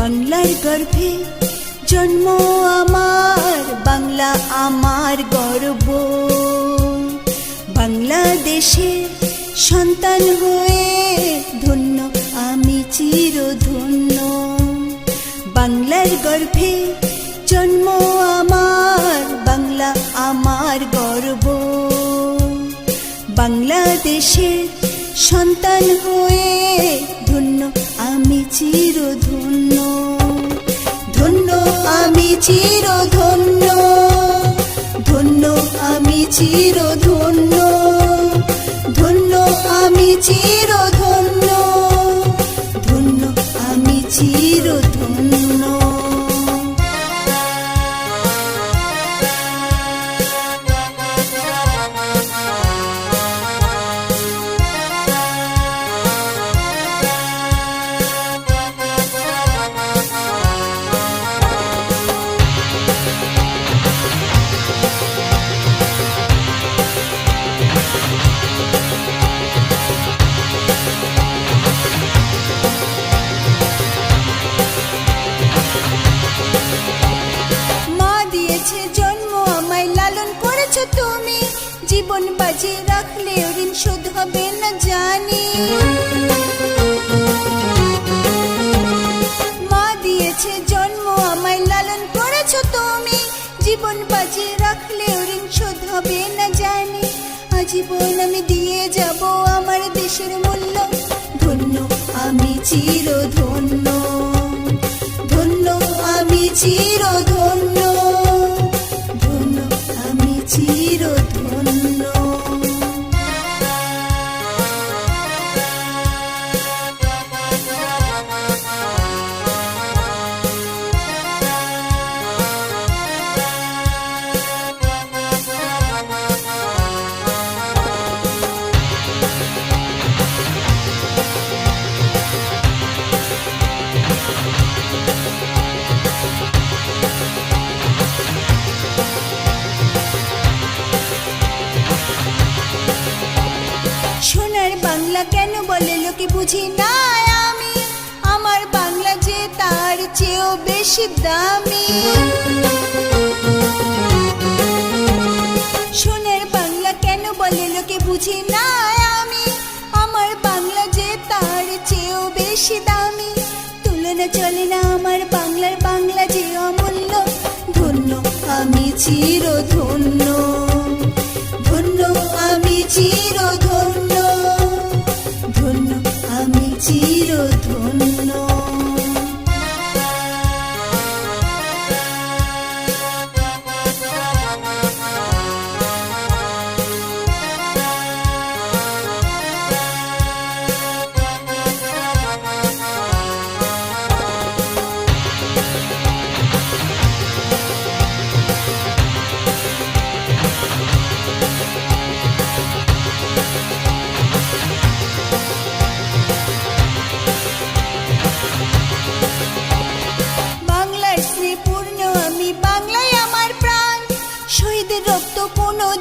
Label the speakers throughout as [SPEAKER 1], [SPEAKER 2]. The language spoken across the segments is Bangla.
[SPEAKER 1] বাংলার গর্ভে জন্ম আমার, বাংলা আমার গর্ব। বাংলাদেশে সন্তান হয়ে ধন্য, আমি চিরধন্য। বাংলার গর্ভে জন্ম আমার, বাংলা আমার গর্ব। বাংলাদেশের সন্তান হয়ে ধন্য আমি চিরধন্য। ধন্য আমি চিরধন্য। ধন্য আমি চিরধন্য। ধন্য আমি চিরধন্য। জীবন বাজি রাখলে ঋণ শোধ হবে না জানি। মা দিয়েছে জন্ম, আমায় লালন করেছ তুমি। জীবন বাজি রাখলে ঋণ শোধ হবে না জানি। আজীবন আমি দিয়ে যাব আমার দেশের মূল্য। ধন্য আমি চির ধন্য ধন্য আমি চির লোকে বুঝি না আমি। আমার বাংলা যে তার চেয়েও বেশি দামি। সোনার বাংলা কেন বলে লোকে বুঝি না আমি? আমার বাংলা যে তার চেয়েও বেশি দামি। তুলনা চলে না আমার বাংলার বাংলা যে অমূল্য। ধন্য আমি চির ধন্য ধন্য আমি চির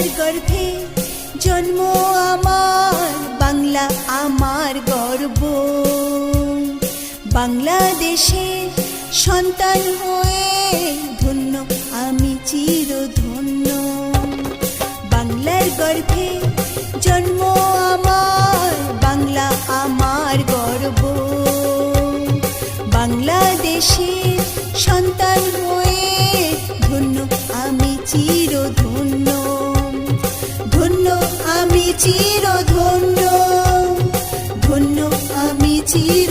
[SPEAKER 1] বাংলার গর্ভে জন্ম আমার, বাংলা আমার গর্ব। বাংলাদেশের সন্তান হয়ে ধন্য আমি চির ধন্য বাংলার গর্ভে জন্ম আমার, বাংলা আমার গর্ব। বাংলাদেশের সন্তান হয়ে ধন্য আমি চির ধন্য ধন্য চির ধন্য ধন্য আমি চির